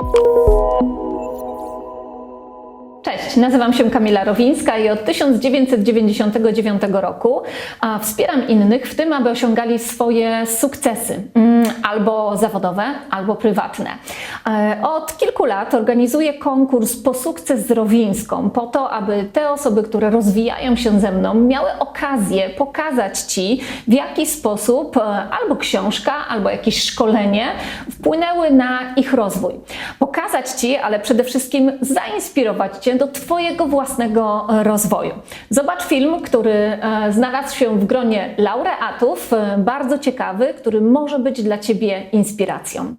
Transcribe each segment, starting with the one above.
Thank you. Nazywam się Kamila Rowińska i od 1999 roku wspieram innych w tym, aby osiągali swoje sukcesy, mm, albo zawodowe, albo prywatne. E, Od kilku lat organizuję konkurs po sukces z Rowińską, po to, aby te osoby, które rozwijają się ze mną, miały okazję pokazać Ci, w jaki sposób e, albo książka, albo jakieś szkolenie wpłynęły na ich rozwój. Pokazać Ci, ale przede wszystkim zainspirować Cię do Twojego własnego e, rozwoju. Zobacz film, który e, znalazł się w gronie laureatów, e, bardzo ciekawy, który może być dla Ciebie inspiracją.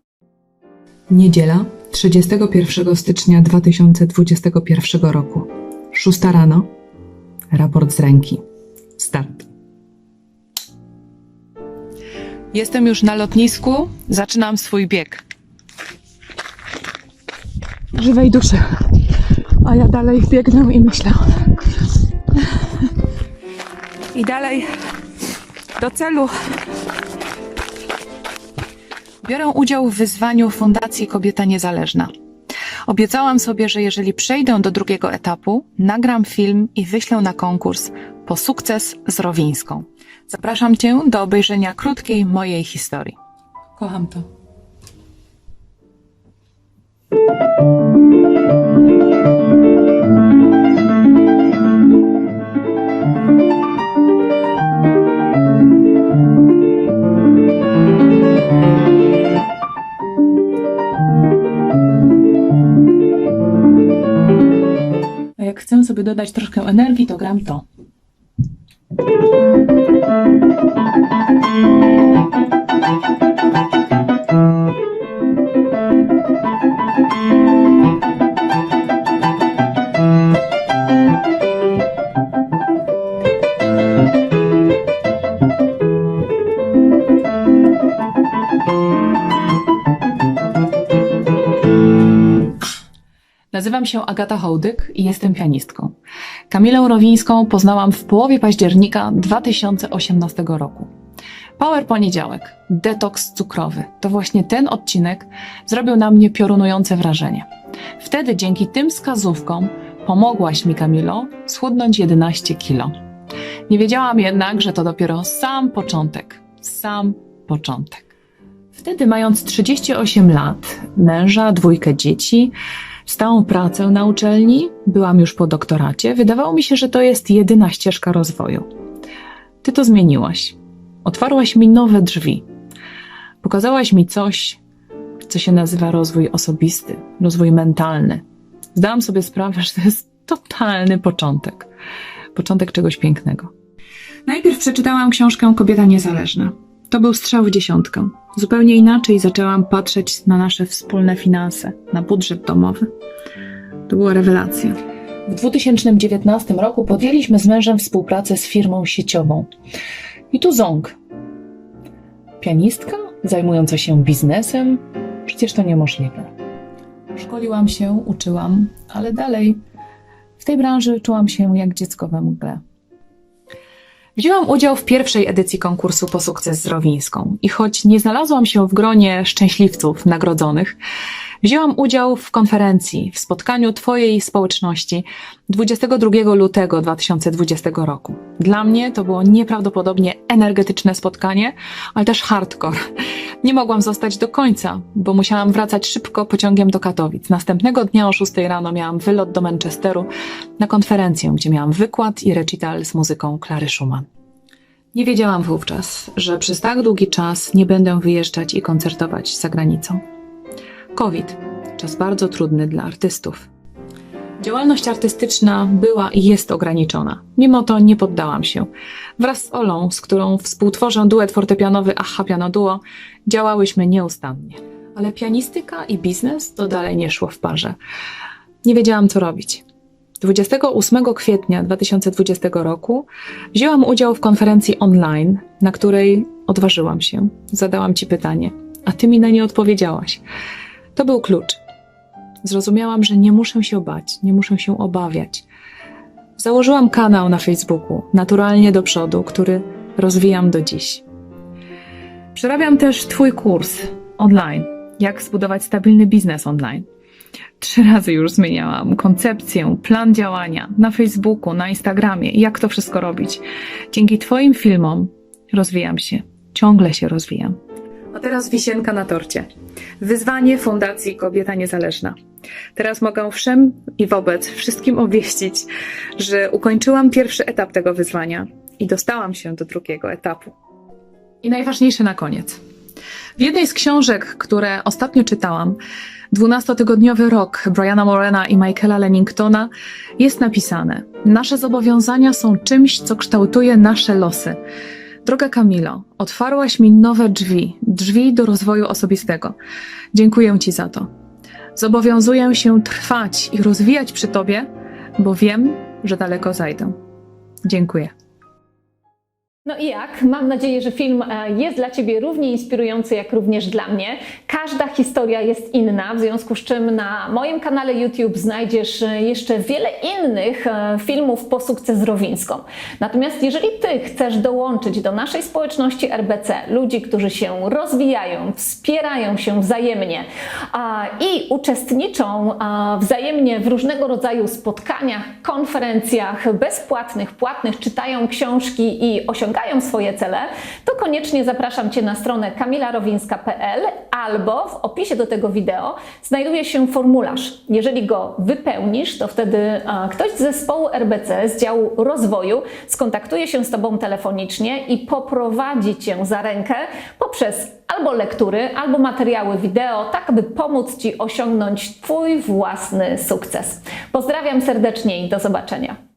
Niedziela, 31 stycznia 2021 roku. 6 rano. Raport z ręki. Start. Jestem już na lotnisku, zaczynam swój bieg. żywej duszy. A ja dalej biegnę i myślę. I dalej do celu. Biorę udział w wyzwaniu Fundacji Kobieta Niezależna. Obiecałam sobie, że jeżeli przejdę do drugiego etapu, nagram film i wyślę na konkurs po sukces z Rowińską. Zapraszam Cię do obejrzenia krótkiej mojej historii. Kocham to. Chcę sobie dodać troszkę energii, to gram to. Nazywam się Agata Hołdyk i jestem pianistką. Kamilę Rowińską poznałam w połowie października 2018 roku. Power Poniedziałek, detoks cukrowy. To właśnie ten odcinek zrobił na mnie piorunujące wrażenie. Wtedy dzięki tym wskazówkom pomogłaś mi, Kamilo, schudnąć 11 kilo. Nie wiedziałam jednak, że to dopiero sam początek. Sam początek. Wtedy, mając 38 lat, męża, dwójkę dzieci, stałą pracę na uczelni, byłam już po doktoracie, wydawało mi się, że to jest jedyna ścieżka rozwoju. Ty to zmieniłaś. Otwarłaś mi nowe drzwi. Pokazałaś mi coś, co się nazywa rozwój osobisty, rozwój mentalny. Zdałam sobie sprawę, że to jest totalny początek. Początek czegoś pięknego. Najpierw przeczytałam książkę Kobieta Niezależna. To był strzał w dziesiątkę. Zupełnie inaczej zaczęłam patrzeć na nasze wspólne finanse, na budżet domowy. To była rewelacja. W 2019 roku podjęliśmy z mężem współpracę z firmą sieciową. I tu ząg. Pianistka zajmująca się biznesem? Przecież to niemożliwe. Szkoliłam się, uczyłam, ale dalej w tej branży czułam się jak dziecko we mgle. Wzięłam udział w pierwszej edycji konkursu po sukces z Rowińską i choć nie znalazłam się w gronie szczęśliwców nagrodzonych, wzięłam udział w konferencji, w spotkaniu Twojej społeczności 22 lutego 2020 roku. Dla mnie to było nieprawdopodobnie energetyczne spotkanie, ale też hardcore. Nie mogłam zostać do końca, bo musiałam wracać szybko pociągiem do Katowic. Następnego dnia o 6 rano miałam wylot do Manchesteru na konferencję, gdzie miałam wykład i recital z muzyką Klary Schumann. Nie wiedziałam wówczas, że przez tak długi czas nie będę wyjeżdżać i koncertować za granicą. COVID czas bardzo trudny dla artystów. Działalność artystyczna była i jest ograniczona. Mimo to nie poddałam się. Wraz z Olą, z którą współtworzę duet fortepianowy Aha Piano Duo, działałyśmy nieustannie. Ale pianistyka i biznes to dalej nie szło w parze. Nie wiedziałam, co robić. 28 kwietnia 2020 roku wzięłam udział w konferencji online, na której odważyłam się. Zadałam Ci pytanie, a Ty mi na nie odpowiedziałaś. To był klucz. Zrozumiałam, że nie muszę się bać, nie muszę się obawiać. Założyłam kanał na Facebooku, naturalnie do przodu, który rozwijam do dziś. Przerabiam też Twój kurs online. jak zbudować stabilny biznes online. Trzy razy już zmieniałam koncepcję, plan działania na Facebooku, na Instagramie, jak to wszystko robić. Dzięki Twoim filmom rozwijam się, ciągle się rozwijam. A teraz wisienka na torcie. Wyzwanie Fundacji Kobieta Niezależna. Teraz mogę wszem i wobec wszystkim obwieścić, że ukończyłam pierwszy etap tego wyzwania i dostałam się do drugiego etapu. I najważniejsze na koniec. W jednej z książek, które ostatnio czytałam, 12-tygodniowy rok Briana Morena i Michaela Lenningtona, jest napisane: Nasze zobowiązania są czymś, co kształtuje nasze losy. Droga Kamilo, otwarłaś mi nowe drzwi, drzwi do rozwoju osobistego. Dziękuję Ci za to. Zobowiązuję się trwać i rozwijać przy Tobie, bo wiem, że daleko zajdę. Dziękuję. No i jak? Mam nadzieję, że film e, jest dla Ciebie równie inspirujący, jak również dla mnie. Każda historia jest inna, w związku z czym na moim kanale YouTube znajdziesz e, jeszcze wiele innych e, filmów po sukces Rowińską. Natomiast jeżeli Ty chcesz dołączyć do naszej społeczności RBC, ludzi, którzy się rozwijają, wspierają się wzajemnie i uczestniczą wzajemnie w różnego rodzaju spotkaniach, konferencjach bezpłatnych, płatnych, czytają książki i osiągają swoje cele, to koniecznie zapraszam Cię na stronę kamilarowińska.pl albo w opisie do tego wideo znajduje się formularz. Jeżeli go wypełnisz, to wtedy ktoś z zespołu RBC, z działu rozwoju, skontaktuje się z Tobą telefonicznie i poprowadzi Cię za rękę poprzez albo lektury, albo materiały wideo, tak aby pomóc Ci osiągnąć Twój własny sukces. Pozdrawiam serdecznie i do zobaczenia.